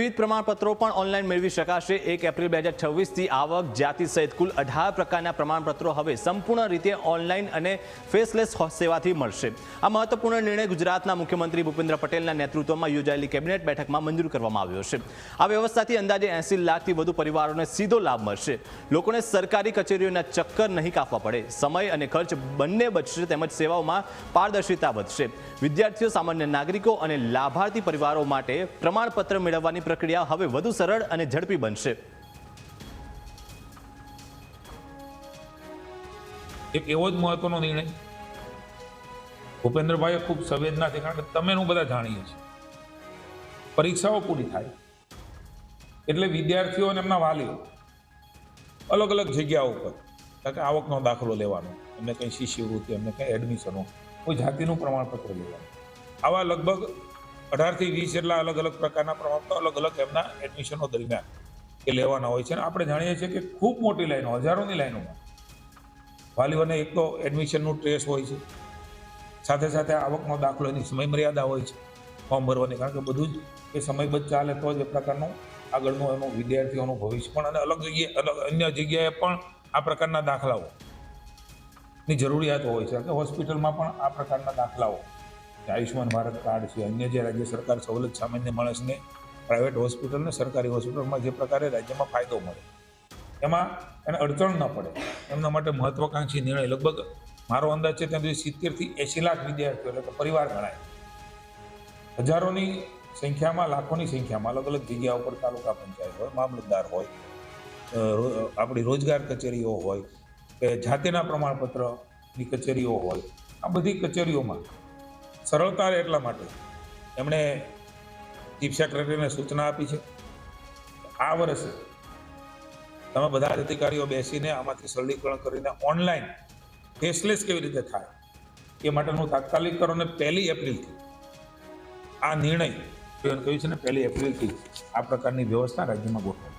વિવિધ પ્રમાણપત્રો પણ ઓનલાઈન મેળવી શકાશે. એક એપ્રિલ બે હજાર છવ્વીસથી આવક જાતિ સહિત કુલ અઢાર પ્રકારના પ્રમાણપત્રો હવે સંપૂર્ણ રીતે ઓનલાઈન અને ફેસલેસ સેવાથી મળશે. આ મહત્વપૂર્ણ નિર્ણય ગુજરાતના મુખ્યમંત્રી ભૂપેન્દ્ર પટેલના નેતૃત્વમાં યોજાયેલી કેબિનેટ બેઠકમાં મંજૂર કરવામાં આવ્યો છે. આ વ્યવસ્થાથી અંદાજે એસી લાખથી વધુ પરિવારોને સીધો લાભ મળશે. લોકોને સરકારી કચેરીઓના ચક્કર નહીં કાપવા પડે. સમય અને ખર્ચ બંને બચશે તેમજ સેવાઓમાં પારદર્શિતા વધશે. વિદ્યાર્થીઓ, સામાન્ય નાગરિકો અને લાભાર્થી પરિવારો માટે પ્રમાણપત્ર મેળવવાની પ્રક્રિયા હવે વધુ સરળ અને ઝડપી બનશે. એક એવો જ મહત્વનો નિર્ણય ભૂપેન્દ્રભાઈએ ખૂબ સંવેદનાથી કારણ કે તમે બધા જાણીએ છીએ. પરીક્ષાઓ પૂરી થાય, એટલે વિદ્યાર્થીઓ અને એમના વાલીઓ અલગ અલગ જગ્યાઓ ઉપર કારણ કે આવકનો દાખલો લેવાનો, એમને કંઈ શિષ્યવૃત્તિ, એમને કંઈ એડમિશનો કોઈ જાતિનું પ્રમાણપત્ર લેવાનું. આવા લગભગ અઢારથી વીસ જેટલા અલગ અલગ પ્રકારના પ્રમાણપત્રો અલગ અલગ એમના એડમિશનો દરમિયાન એ લેવાના હોય છે. અને આપણે જાણીએ છીએ કે ખૂબ મોટી લાઈનો, હજારોની લાઈનોમાં વાલીઓને એક તો એડમિશનનું ટ્રેસ હોય છે. સાથે સાથે આવકનો દાખલો એની સમય મર્યાદા હોય છે ફોર્મ ભરવાની. કારણ કે બધું જ એ સમયબદ્ધ ચાલે તો જ એ પ્રકારનું આગળનું એનું વિદ્યાર્થીઓનું ભવિષ્ય પણ અને અલગ જગ્યાએ, અલગ અન્ય જગ્યાએ પણ આ પ્રકારના દાખલાઓ ની જરૂરિયાતો હોય છે. કે હોસ્પિટલમાં પણ આ પ્રકારના દાખલાઓ કે આયુષ્યમાન ભારત કાર્ડ છે. અન્ય જે રાજ્ય સરકાર સવલત સામાન્ય માણસને પ્રાઇવેટ હોસ્પિટલ ને સરકારી હોસ્પિટલમાં જે પ્રકારે રાજ્યમાં ફાયદો મળે. એમાં એને અડચણ ન પડે. એમના માટે મહત્વાકાંક્ષી નિર્ણય લગભગ મારો અંદાજ છે ત્યાં સુધી સિત્તેરથી એંસી લાખ વિદ્યાર્થીઓ, એટલે કે પરિવાર ગણાય. હજારોની સંખ્યામાં, લાખોની સંખ્યામાં અલગ અલગ જગ્યા ઉપર તાલુકા પંચાયત હોય, મામલતદાર હોય આપણી રોજગાર કચેરીઓ હોય, કે જાતિના પ્રમાણપત્રની કચેરીઓ હોય. આ બધી કચેરીઓમાં સરળતા રહે એટલા માટે એમણે ચીફ સેક્રેટરીને સૂચના આપી છે. આ વર્ષે તમે બધા અધિકારીઓ બેસીને આમાંથી સરળીકરણ કરીને ઓનલાઈન ફેસલેસ કેવી રીતે થાય એ માટેનું તાત્કાલિક કરો ને પહેલી એપ્રિલથી. આ નિર્ણય કહ્યું છે ને, પહેલી એપ્રિલથી આ પ્રકારની વ્યવસ્થા રાજ્યમાં ગોઠવાય.